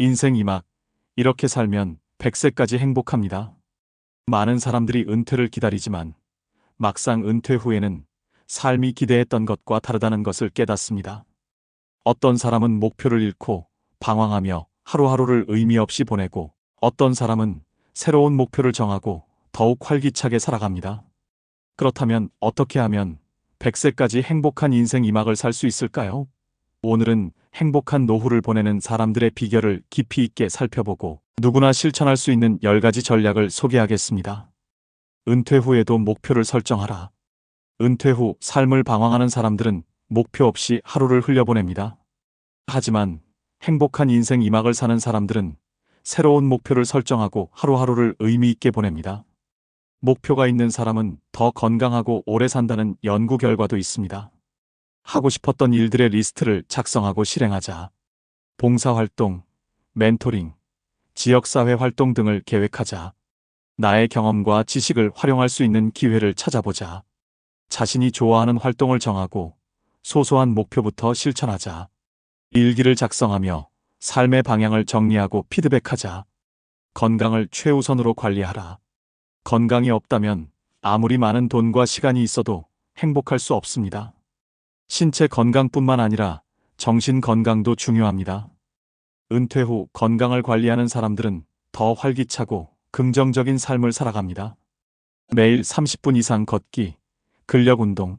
인생 이막 이렇게 살면 100세까지 행복합니다. 많은 사람들이 은퇴를 기다리지만 막상 은퇴 후에는 삶이 기대했던 것과 다르다는 것을 깨닫습니다. 어떤 사람은 목표를 잃고 방황하며 하루하루를 의미 없이 보내고 어떤 사람은 새로운 목표를 정하고 더욱 활기차게 살아갑니다. 그렇다면 어떻게 하면 100세까지 행복한 인생 이막을 살 수 있을까요? 오늘은 행복한 노후를 보내는 사람들의 비결을 깊이 있게 살펴보고 누구나 실천할 수 있는 10가지 전략을 소개하겠습니다. 은퇴 후에도 목표를 설정하라. 은퇴 후 삶을 방황하는 사람들은 목표 없이 하루를 흘려보냅니다. 하지만 행복한 인생 이막을 사는 사람들은 새로운 목표를 설정하고 하루하루를 의미 있게 보냅니다. 목표가 있는 사람은 더 건강하고 오래 산다는 연구 결과도 있습니다. 하고 싶었던 일들의 리스트를 작성하고 실행하자. 봉사활동, 멘토링, 지역사회 활동 등을 계획하자. 나의 경험과 지식을 활용할 수 있는 기회를 찾아보자. 자신이 좋아하는 활동을 정하고 소소한 목표부터 실천하자. 일기를 작성하며 삶의 방향을 정리하고 피드백하자. 건강을 최우선으로 관리하라. 건강이 없다면 아무리 많은 돈과 시간이 있어도 행복할 수 없습니다. 신체 건강뿐만 아니라 정신 건강도 중요합니다. 은퇴 후 건강을 관리하는 사람들은 더 활기차고 긍정적인 삶을 살아갑니다. 매일 30분 이상 걷기, 근력 운동,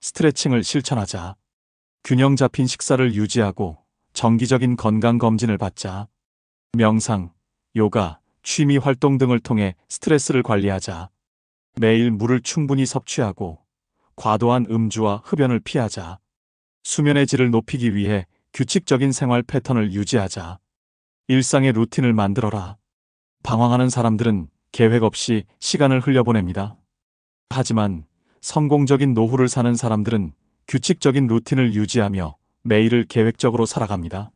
스트레칭을 실천하자. 균형 잡힌 식사를 유지하고 정기적인 건강 검진을 받자. 명상, 요가, 취미 활동 등을 통해 스트레스를 관리하자. 매일 물을 충분히 섭취하고 과도한 음주와 흡연을 피하자. 수면의 질을 높이기 위해 규칙적인 생활 패턴을 유지하자. 일상의 루틴을 만들어라. 방황하는 사람들은 계획 없이 시간을 흘려보냅니다. 하지만 성공적인 노후를 사는 사람들은 규칙적인 루틴을 유지하며 매일을 계획적으로 살아갑니다.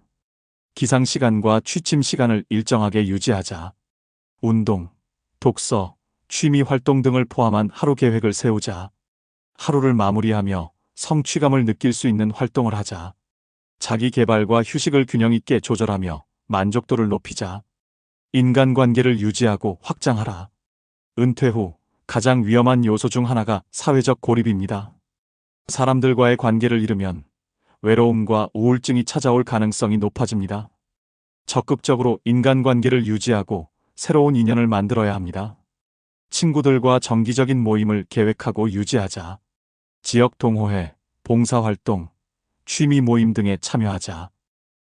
기상 시간과 취침 시간을 일정하게 유지하자. 운동, 독서, 취미 활동 등을 포함한 하루 계획을 세우자. 하루를 마무리하며 성취감을 느낄 수 있는 활동을 하자. 자기 개발과 휴식을 균형 있게 조절하며 만족도를 높이자. 인간관계를 유지하고 확장하라. 은퇴 후 가장 위험한 요소 중 하나가 사회적 고립입니다. 사람들과의 관계를 잃으면 외로움과 우울증이 찾아올 가능성이 높아집니다. 적극적으로 인간관계를 유지하고 새로운 인연을 만들어야 합니다. 친구들과 정기적인 모임을 계획하고 유지하자. 지역 동호회, 봉사활동, 취미 모임 등에 참여하자.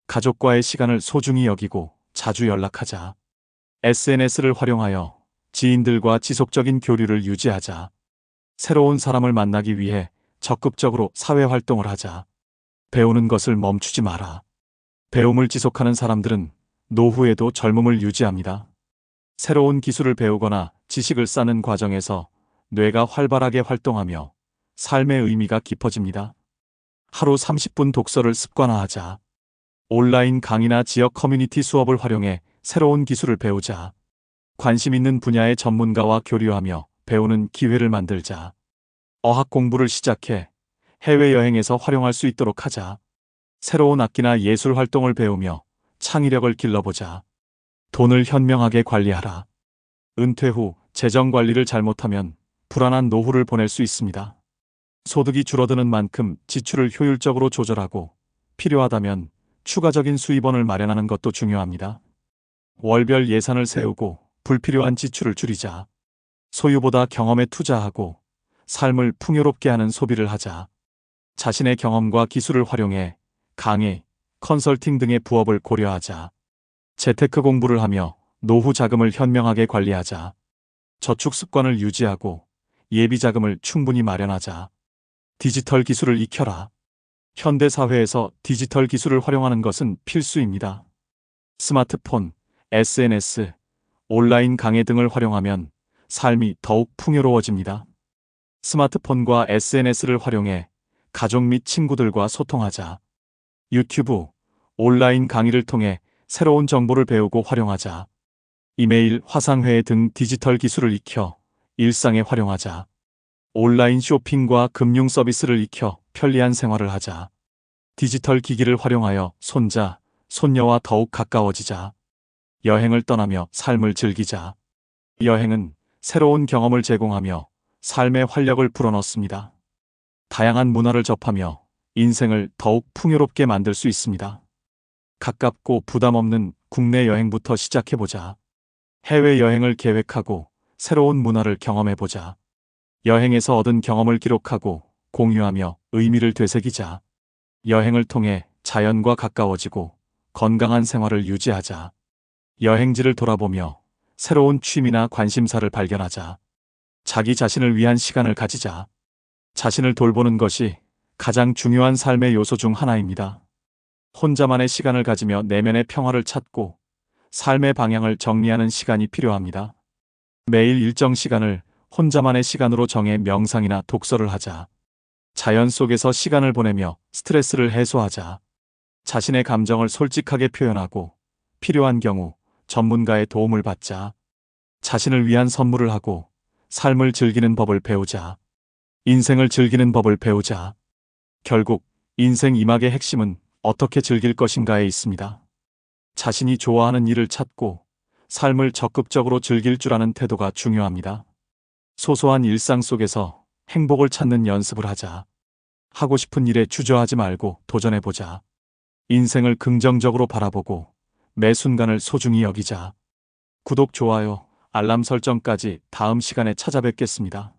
가족과의 시간을 소중히 여기고 자주 연락하자. SNS를 활용하여 지인들과 지속적인 교류를 유지하자. 새로운 사람을 만나기 위해 적극적으로 사회 활동을 하자. 배우는 것을 멈추지 마라. 배움을 지속하는 사람들은 노후에도 젊음을 유지합니다. 새로운 기술을 배우거나 지식을 쌓는 과정에서 뇌가 활발하게 활동하며 삶의 의미가 깊어집니다. 하루 30분 독서를 습관화하자. 온라인 강의나 지역 커뮤니티 수업을 활용해 새로운 기술을 배우자. 관심 있는 분야의 전문가와 교류하며 배우는 기회를 만들자. 어학 공부를 시작해 해외여행에서 활용할 수 있도록 하자. 새로운 악기나 예술 활동을 배우며 창의력을 길러보자. 돈을 현명하게 관리하라. 은퇴 후 재정 관리를 잘못하면 불안한 노후를 보낼 수 있습니다. 소득이 줄어드는 만큼 지출을 효율적으로 조절하고 필요하다면 추가적인 수입원을 마련하는 것도 중요합니다. 월별 예산을 세우고 불필요한 지출을 줄이자. 소유보다 경험에 투자하고 삶을 풍요롭게 하는 소비를 하자. 자신의 경험과 기술을 활용해 강의, 컨설팅 등의 부업을 고려하자. 재테크 공부를 하며 노후 자금을 현명하게 관리하자. 저축 습관을 유지하고 예비 자금을 충분히 마련하자. 디지털 기술을 익혀라. 현대 사회에서 디지털 기술을 활용하는 것은 필수입니다. 스마트폰, SNS, 온라인 강의 등을 활용하면 삶이 더욱 풍요로워집니다. 스마트폰과 SNS를 활용해 가족 및 친구들과 소통하자. 유튜브, 온라인 강의를 통해 새로운 정보를 배우고 활용하자. 이메일, 화상회의 등 디지털 기술을 익혀 일상에 활용하자. 온라인 쇼핑과 금융 서비스를 익혀 편리한 생활을 하자. 디지털 기기를 활용하여 손자, 손녀와 더욱 가까워지자. 여행을 떠나며 삶을 즐기자. 여행은 새로운 경험을 제공하며 삶의 활력을 불어넣습니다. 다양한 문화를 접하며 인생을 더욱 풍요롭게 만들 수 있습니다. 가깝고 부담 없는 국내 여행부터 시작해보자. 해외 여행을 계획하고 새로운 문화를 경험해보자. 여행에서 얻은 경험을 기록하고 공유하며 의미를 되새기자. 여행을 통해 자연과 가까워지고 건강한 생활을 유지하자. 여행지를 돌아보며 새로운 취미나 관심사를 발견하자. 자기 자신을 위한 시간을 가지자. 자신을 돌보는 것이 가장 중요한 삶의 요소 중 하나입니다. 혼자만의 시간을 가지며 내면의 평화를 찾고 삶의 방향을 정리하는 시간이 필요합니다. 매일 일정 시간을 혼자만의 시간으로 정해 명상이나 독서를 하자. 자연 속에서 시간을 보내며 스트레스를 해소하자. 자신의 감정을 솔직하게 표현하고 필요한 경우 전문가의 도움을 받자. 자신을 위한 선물을 하고 삶을 즐기는 법을 배우자. 인생을 즐기는 법을 배우자. 결국 인생 이막의 핵심은 어떻게 즐길 것인가에 있습니다. 자신이 좋아하는 일을 찾고 삶을 적극적으로 즐길 줄 아는 태도가 중요합니다. 소소한 일상 속에서 행복을 찾는 연습을 하자. 하고 싶은 일에 주저하지 말고 도전해보자. 인생을 긍정적으로 바라보고 매 순간을 소중히 여기자. 구독, 좋아요, 알람 설정까지 다음 시간에 찾아뵙겠습니다.